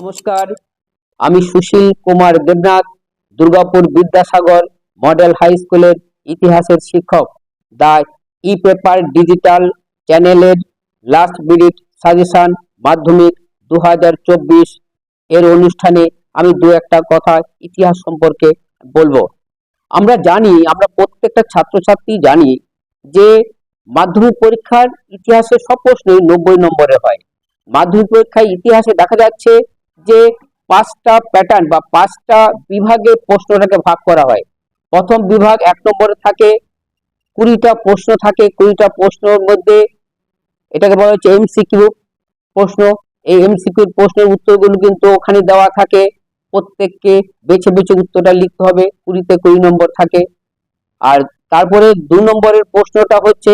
নমস্কার। আমি Sushil Kumar Debnath, Durgapur Vidyasagar model high স্কুলের ইতিহাসের শিক্ষক। দা ই পেপার ডিজিটাল চ্যানেলের লাস্ট মিনিট সাজেশন মাধ্যমিক দু হাজার চব্বিশ এর অনুষ্ঠানে আমি দু একটা কথা ইতিহাস সম্পর্কে বলব। আমরা জানি, আমরা প্রত্যেকটা ছাত্রছাত্রী জানি যে মাধ্যমিক পরীক্ষার ইতিহাসে সব প্রশ্নই নব্বই নম্বরে হয়। মাধ্যমিক পরীক্ষায় ইতিহাসে দেখা যাচ্ছে যে পাঁচটা প্যাটার্ন বা পাঁচটা বিভাগে প্রশ্নটাকে ভাগ করা হয়। প্রথম বিভাগ এক নম্বরে থাকে, কুড়িটা প্রশ্ন থাকে, কুড়িটা প্রশ্নের মধ্যে এটাকে বলা হচ্ছে এমসিকিউ প্রশ্ন। এই এমসিকিউ প্রশ্নের উত্তরগুলো কিন্তু ওখানে দেওয়া থাকে, প্রত্যেককে বেছে বেছে উত্তরটা লিখতে হবে, কুড়িতে কুড়ি নম্বর থাকে। আর তারপরে দু নম্বরের প্রশ্নটা হচ্ছে,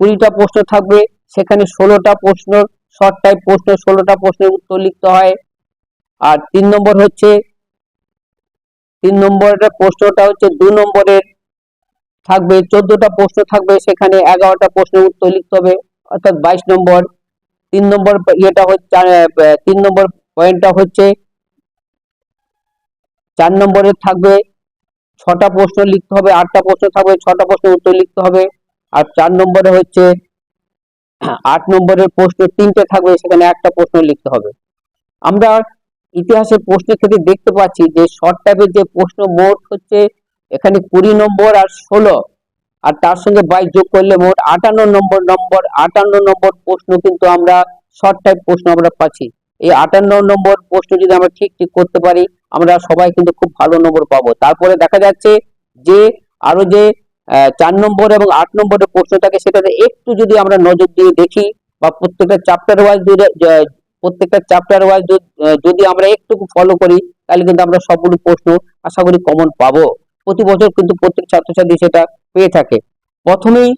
কুড়িটা প্রশ্ন থাকবে, সেখানে ষোলোটা প্রশ্ন শর্ট টাইপ প্রশ্ন, ষোলোটা প্রশ্নের উত্তর লিখতে হয়। আর তিন নম্বর হচ্ছে, তিন নম্বরের প্রশ্নটা হচ্ছে দু নম্বরের থাকবে, চোদ্দটা প্রশ্ন থাকবে, সেখানে এগারোটা প্রশ্নের উত্তর লিখতে হবে, অর্থাৎ বাইশ নম্বর। তিন নম্বর ইয়েটা হচ্ছে তিন নম্বর পয়েন্টটা হচ্ছে, চার নম্বরের থাকবে, ছটা প্রশ্ন লিখতে হবে, আটটা প্রশ্ন থাকবে, ছটা প্রশ্নের উত্তর লিখতে হবে। আর চার নম্বরে হচ্ছে, আট নম্বরের প্রশ্ন তিনটে থাকবে, সেখানে একটা প্রশ্ন লিখতে হবে। আমরা ইতিহাসের প্রশ্নের ক্ষেত্রে দেখতে পাচ্ছি যে শর্ট টাইপের যে প্রশ্ন মোট হচ্ছে এখানে কুড়ি নম্বর আর ষোলো। আর তার সঙ্গে বাইশ যোগ করলে মোট আটান্ন নম্বর নম্বর আটান্ন নম্বর প্রশ্ন কিন্তু আমরা শর্ট টাইপ প্রশ্ন আমরা পাচ্ছি। এই আটান্ন নম্বর প্রশ্ন যদি আমরা ঠিক ঠিক করতে পারি, আমরা সবাই কিন্তু খুব ভালো নম্বর পাবো। তারপরে দেখা যাচ্ছে যে আরও যে চার নম্বর এবং আট নম্বরের প্রশ্ন থাকে, সেটাতে একটু যদি আমরা নজর দিয়ে দেখি বা প্রত্যেকটা চ্যাপ্টার ওয়াইজ প্রত্যেকটা চ্যাপ্টার ওয়াইজ যদি আমরা একটু ফলো করি, তাহলে কিন্তু আমরা সবগুলো প্রশ্ন আশা করি কমন পাবো। প্রতি বছর কিন্তু প্রত্যেক ছাত্রছাত্রী সেটা পেয়ে থাকে। প্রথমেই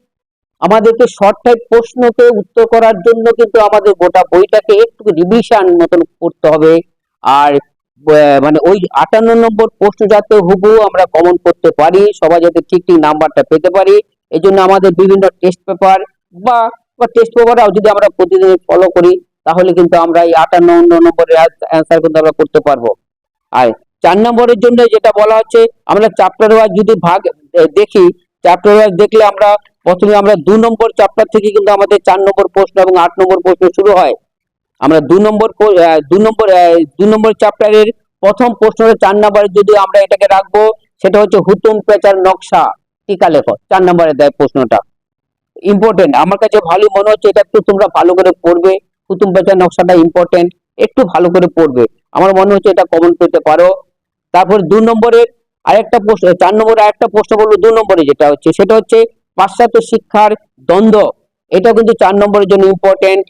আমাদেরকে শর্ট টাইপ প্রশ্নকে উত্তর করার জন্য কিন্তু আমাদের গোটা বইটাকে একটু রিভিশন মতন করতে হবে। আর মানে ওই আটান্ন নম্বর প্রশ্ন যাতে হুবহু আমরা কমন করতে পারি, সবাই যাতে ঠিক ঠিক নাম্বারটা পেতে পারি এই আমাদের বিভিন্ন টেস্ট পেপার বা টেস্ট পেপারও যদি আমরা প্রতিদিন ফলো করি তাহলে কিন্তু আমরা এই আটান্ন নম্বরের অ্যান্সার কিন্তু আমরা করতে পারব। আর চার নম্বরের জন্য যেটা বলা হচ্ছে, আমরা চ্যাপ্টার ওয়াইজ যদি ভাগ দেখি চ্যাপ্টার ওয়াইজ দেখলে আমরা প্রথমে আমরা দু নম্বর চ্যাপ্টার থেকে কিন্তু আমাদের চার নম্বর প্রশ্ন এবং আট নম্বর প্রশ্ন শুরু হয়। আমরা দু নম্বর দু নম্বর দু নম্বর চ্যাপ্টারের প্রথম প্রশ্নের চার নম্বরে যদি আমরা এটাকে রাখব, সেটা হচ্ছে হুতুম পেচার নকশা। টিকা লেখো, চার নম্বরে দেয় প্রশ্নটা। ইম্পর্টেন্ট আমার কাছে ভালো মনে হচ্ছে, এটা একটু তোমরা ভালো করে পড়বে। হুতুম পেঁচার নকশাটা ইম্পর্টেন্ট একটু ভালো করে পড়বে। আমার মনে হচ্ছে এটা কমন করতে পারো। তারপর দু নম্বরের আরেকটা প্রশ্ন, চার নম্বরে আরেকটা প্রশ্ন বলব দু নম্বরে যেটা হচ্ছে, সেটা হচ্ছে পাশ্চাত্য শিক্ষার দ্বন্দ্ব। এটা কিন্তু চার নম্বরের জন্য ইম্পর্টেন্ট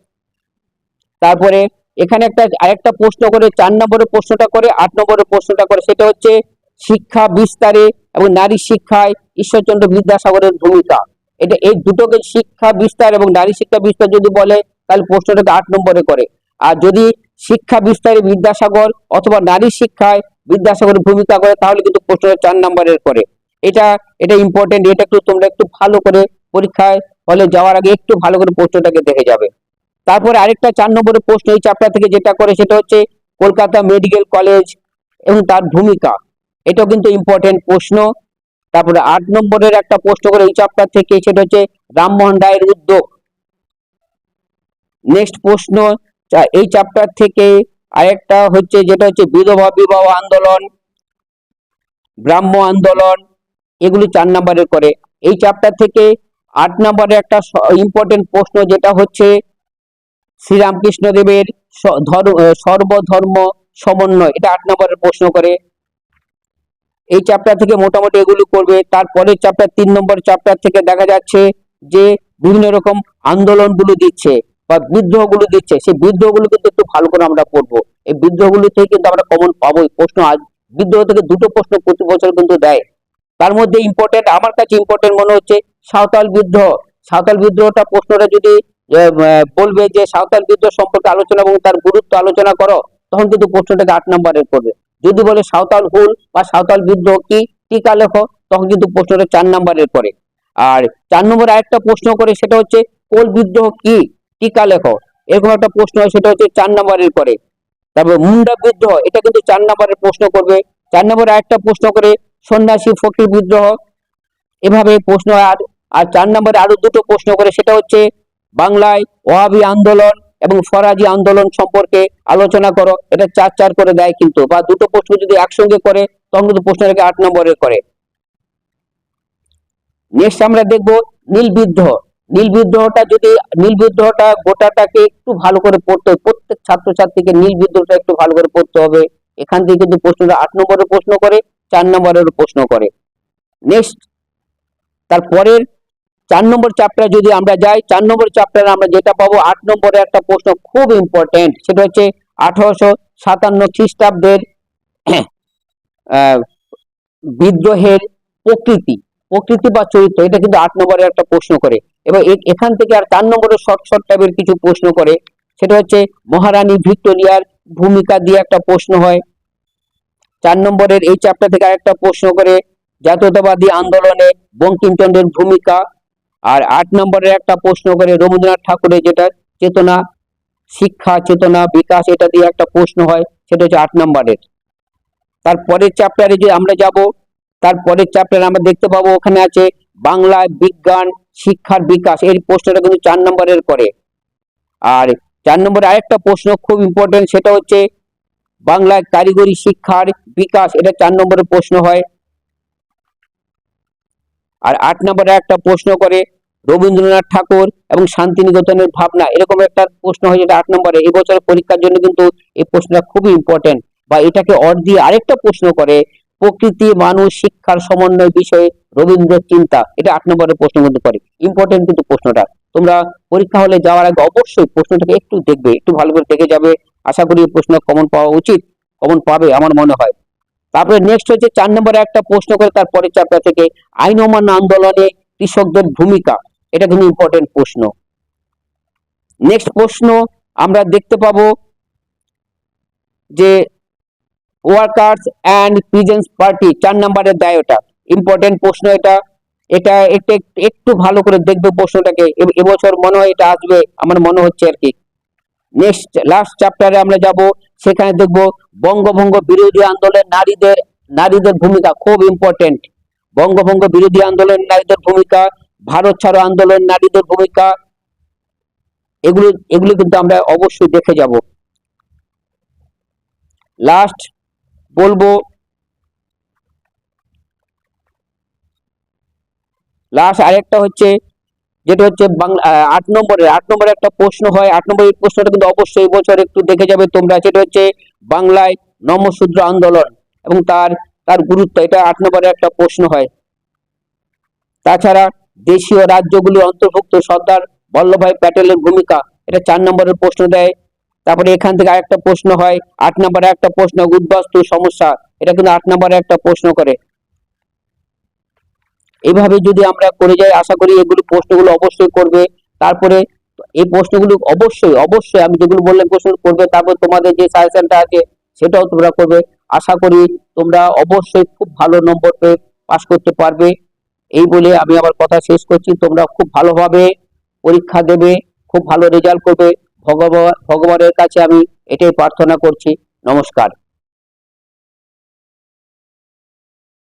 তারপরে এখানে একটা, আরেকটা প্রশ্ন করে, চার নম্বরের প্রশ্নটা করে, আট নম্বরের প্রশ্নটা করে, সেটা হচ্ছে শিক্ষা বিস্তারে এবং নারী শিক্ষায় ঈশ্বরচন্দ্র বিদ্যাসাগরের ভূমিকা। এটা এই দুটোকে শিক্ষা বিস্তার এবং নারী শিক্ষা বিস্তার যদি বলে তাহলে প্রশ্নটাকে আট নম্বরে করে। আর যদি শিক্ষা বিস্তারে বিদ্যাসাগর অথবা নারী শিক্ষায় বিদ্যাসাগরের ভূমিকা করে, তাহলে কিন্তু প্রশ্নটা চার নম্বরের করে। এটা এটা ইম্পর্টেন্ট এটা একটু তোমরা একটু ভালো করে পরীক্ষায় হলে যাওয়ার আগে একটু ভালো করে প্রশ্নটাকে দেখে যাবে। তারপরে আরেকটা চার নম্বরের প্রশ্ন এই চ্যাপ্টার থেকে যেটা করে, সেটা হচ্ছে কলকাতা মেডিকেল কলেজ এবং তার ভূমিকা। এটাও কিন্তু ইম্পর্টেন্ট প্রশ্ন। তারপরে আট নম্বরের একটা প্রশ্ন করে এই চ্যাপ্টার থেকে, সেটা হচ্ছে রামমোহন রায়ের উদ্যোগ। নেক্সট প্রশ্ন এই চ্যাপ্টার থেকে আরেকটা হচ্ছে যেটা হচ্ছে বিধবা বিবাহ আন্দোলন ব্রাহ্ম আন্দোলন এগুলি চার নম্বরের করে। এই চ্যাপ্টার থেকে আট নম্বরে একটা ইম্পর্টেন্ট প্রশ্ন যেটা হচ্ছে শ্রীরামকৃষ্ণ দেবের স- ধর্ম আহ, সর্বধর্ম সমন্বয়। এটা আট নম্বরের প্রশ্ন করে। এই চ্যাপ্টার থেকে মোটামুটি এগুলি করবে। তারপরের চ্যাপ্টার তিন নম্বর চ্যাপ্টার থেকে দেখা যাচ্ছে যে বিভিন্ন রকম আন্দোলনগুলো দিচ্ছে। বা বিদ্রোহগুলো দিচ্ছে, সেই বিদ্রোহগুলো কিন্তু একটু ভালো করে আমরা পড়ব এই বিদ্রোহগুলো থেকে কিন্তু আমরা কমন পাবোই। প্রশ্ন আজ, বিদ্রোহ থেকে দুটো প্রশ্ন প্রতি বছর কিন্তু দেয়। তার মধ্যে ইম্পর্টেন্ট আমার কাছে ইম্পর্টেন্ট মনে হচ্ছে সাঁওতাল বিদ্রোহ। সাঁওতাল বিদ্রোহটা প্রশ্নটা যদি বলবে যে সাঁওতাল বিদ্রোহ সম্পর্কে আলোচনা এবং তার গুরুত্ব আলোচনা করো, তখন কিন্তু প্রশ্নটাকে আট নম্বরের করবে। যদি বলে সাঁওতাল হুল বা সাঁওতাল বিদ্রোহ কি টিকা লেখো, তখন কিন্তু প্রশ্নটা চার নম্বরের করে। আর চার নম্বরে আরেকটা প্রশ্ন করে, সেটা হচ্ছে কোল বিদ্রোহ কি? টিকা লেখো? এরকম একটা প্রশ্ন হয়, সেটা হচ্ছে চার নম্বরের পরে। তারপর মুন্ডা বিদ্রোহ, এটা কিন্তু চার নম্বরের প্রশ্ন করবে। চার নম্বরে একটা প্রশ্ন করে, সন্ন্যাসী ফকির বিদ্রোহ, এভাবে প্রশ্ন আর আর চার নম্বরে আরও দুটো প্রশ্ন করে, সেটা হচ্ছে বাংলায় ওয়াবি আন্দোলন এবং ফরাজি আন্দোলন সম্পর্কে আলোচনা করো। এটা চার চার করে দেয় কিন্তু, বা দুটো প্রশ্ন যদি একসঙ্গে করে, তখন কিন্তু প্রশ্ন রেখে আট নম্বরে করে। নেক্সট আমরা দেখব নীল বিদ্রোহ। নীল বিদ্রোহটা যদি, নীল বিদ্রোহটা গোটাটাকে একটু ভালো করে পড়তে হবে, প্রত্যেক ছাত্রছাত্রীকে নীল বিদ্রোহটা একটু ভালো করে পড়তে হবে। এখান থেকে কিন্তু প্রশ্নটা আট নম্বরের প্রশ্ন করে, চার নম্বরের প্রশ্ন করে। নেক্সট তারপরের চার নম্বর চ্যাপ্টার যদি আমরা যাই, চার নম্বর চ্যাপ্টারে আমরা যেটা পাবো, আট নম্বরে একটা প্রশ্ন খুব ইম্পর্টেন্ট সেটা হচ্ছে আঠারোশো সাতান্ন খ্রিস্টাব্দের বিদ্রোহের প্রকৃতি। প্রকৃতি বা চরিত্র, এটা কিন্তু আট নম্বরে একটা প্রশ্ন করে। এবার এ- এখান থেকে আর চার নম্বরে শর্ট শর্ট টাইপের কিছু প্রশ্ন করে। সেটা হচ্ছে, মহারানী ভিক্টোরিয়ার ভূমিকা দিয়ে একটা প্রশ্ন হয়। চার নম্বরের এই চ্যাপ্টার থেকে আরেকটা প্রশ্ন করে, জাতীয়তাবাদী আন্দোলনে বঙ্কিমচন্দ্রের ভূমিকা। আর আট নম্বরের একটা প্রশ্ন করে, রবীন্দ্রনাথ ঠাকুরের যেটা চেতনা, শিক্ষা, চেতনা, বিকাশ, এটা দিয়ে একটা প্রশ্ন হয়, সেটা হচ্ছে আট নম্বরের। তারপরের চ্যাপ্টারে যে আমরা যাব তারপরের চ্যাপ্টারে আমরা দেখতে পাবো, ওখানে আছে বাংলা বিজ্ঞান শিক্ষার বিকাশ। এই প্রশ্নটা কিন্তু চার নম্বরের করে আর চার নম্বরে আরেকটা প্রশ্ন খুব ইম্পর্টেন্ট সেটা হচ্ছে বাংলায় কারিগরি শিক্ষার বিকাশ। এটা চার নম্বরের প্রশ্ন হয়। আর আট নম্বরে একটা প্রশ্ন করে, রবীন্দ্রনাথ ঠাকুর এবং শান্তিনিকেতনের ভাবনা। এরকম একটা প্রশ্ন হয় যেটা আট নম্বরে। এবছরের পরীক্ষার জন্য কিন্তু এই প্রশ্নটা খুবই ইম্পর্টেন্ট বা এটাকে অর দিয়ে আরেকটা প্রশ্ন করে প্রকৃতি, মানুষ, শিক্ষার সমন্বয় বিষয়ে রবীন্দ্র চিন্তা। এটা আট নম্বরের প্রশ্ন কিন্তু করে ইম্পর্টেন্ট কিন্তু প্রশ্নটা। তোমরা পরীক্ষা হলে যাওয়ার আগে অবশ্যই প্রশ্নটাকে একটু দেখবে, একটু ভালো করে দেখে যাবে। আশা করি প্রশ্ন কমন পাওয়া উচিত কমন পাবে আমার মনে হয়। তারপরে নেক্সট হচ্ছে চার নম্বরে একটা প্রশ্ন করে তারপরে চ্যাপ্টার থেকে, আইন অমান্য আন্দোলনে কৃষকদের ভূমিকা। এটা কিন্তু ইম্পর্টেন্ট প্রশ্ন। নেক্সট প্রশ্ন আমরা দেখতে পাবো যে ওয়ার্কার্স অ্যান্ড পিজেন্স পার্টি চার নম্বরের দেয় ওটা। ইম্পর্টেন্ট প্রশ্ন এটা। এটা একটু একটু ভালো করে দেখবে প্রশ্নটাকে। এবছর মনে হয় এটা আসবে, আমার মনে হচ্ছে আর কি। নেক্সট লাস্ট চ্যাপ্টারে আমরা যাব। সেখানে দেখব বঙ্গভঙ্গ বিরোধী আন্দোলন নারীদের নারীদের ভূমিকা খুব ইম্পর্টেন্ট বঙ্গভঙ্গ বিরোধী আন্দোলন নারীদের ভূমিকা, ভারত ছাড়ো আন্দোলন নারীদের ভূমিকা, এগুলো এগুলো কিন্তু আমরা অবশ্যই দেখে যাব। লাস্ট বলব লাস্ট আরেকটা হচ্ছে, যেটা হচ্ছে বাংলা আট নম্বরের, আট নম্বরে একটা প্রশ্ন হয়, আট নম্বরের প্রশ্নটা কিন্তু অবশ্যই বছর একটু দেখে যাবে তোমরা সেটা হচ্ছে বাংলায় নমশূদ্র আন্দোলন এবং তার তার গুরুত্ব, এটা আট নম্বরে একটা প্রশ্ন হয়। তাছাড়া দেশীয় রাজ্যগুলি অন্তর্ভুক্ত সর্দার বল্লভভাই প্যাটেলের ভূমিকা, এটা চার নম্বরের প্রশ্ন দেয়। তারপরে এখান থেকে আরেকটা প্রশ্ন হয়, আট নম্বরে একটা প্রশ্ন, উদ্বাস্তু সমস্যা, এটা কিন্তু আট নম্বরে একটা প্রশ্ন করে। এইভাবে যদি আমরা করে যাই, আশা করি এগুলো প্রশ্নগুলো অবশ্যই করবে। তারপরে এই প্রশ্নগুলো অবশ্যই অবশ্যই আমি যেগুলো বললাম প্রশ্ন করবে, তারপর তোমাদের যে সাজেশনটা আছে, সেটাও তোমরা করবে। আশা করি তোমরা অবশ্যই খুব ভালো নম্বর পেয়ে পাশ করতে পারবে। এই বলে আমি আমার কথা শেষ করছি। তোমরা খুব ভালোভাবে পরীক্ষা দেবে, খুব ভালো রেজাল্ট করবে। ভগবানের কাছে আমি এটাই প্রার্থনা করছি। নমস্কার।